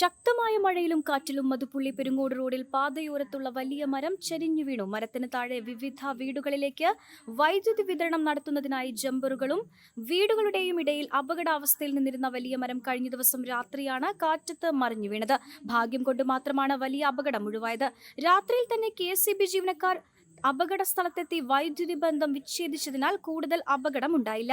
ശക്തമായ മഴയിലും കാറ്റിലും മധുപ്പുള്ളി പെരുങ്ങോട് റോഡിൽ പാതയോരത്തുള്ള വലിയ മരം ചരിഞ്ഞു വീണു. മരത്തിന് താഴെ വിവിധ വീടുകളിലേക്ക് വൈദ്യുതി വിതരണം നടത്തുന്നതിനായി ജമ്പറുകളും വീടുകളുടെയും ഇടയിൽ അപകടാവസ്ഥയിൽ നിന്നിരുന്ന വലിയ മരം കഴിഞ്ഞ ദിവസം രാത്രിയാണ് കാറ്റത്ത് മറിഞ്ഞു വീണത്. ഭാഗ്യം കൊണ്ട് മാത്രമാണ് വലിയ അപകടം ഒഴിവായത്. രാത്രിയിൽ തന്നെ കെ ജീവനക്കാർ അപകട സ്ഥലത്തെത്തി വൈദ്യുതി ബന്ധം വിച്ഛേദിച്ചതിനാൽ കൂടുതൽ അപകടമുണ്ടായില്ല